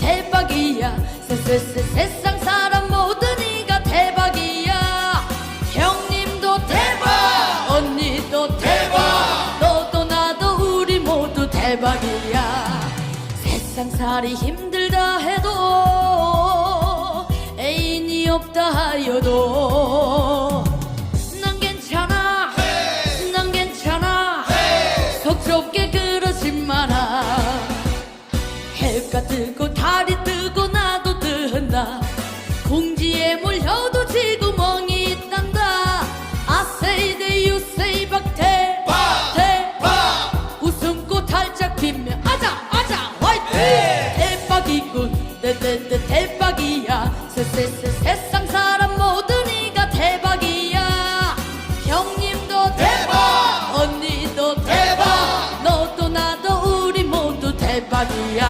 대박이야. 세세세 세상 사람 모두 네가 대박이야. 형님도 대박. 언니도 대박. 너도 나도 우리 모두 대박이야. 세상살이 힘들다 해도 애인이 없다 하여도 난 괜찮아. 난 괜찮아. 속 좁게 해가 뜨고 다리 뜨고 나도 뜬다 공지에 몰려도 지고 멍이 있단다. I say they you say 박태 박태 웃음꽃 활짝 빛며 아자 아자 화이팅! 예. 대박이군. 내내내 대박이야. 세세세 세상 사람 모두 네가 대박이야. 형님도 대박! 언니도 대박! 너도 나도 우리 모두 대박이야.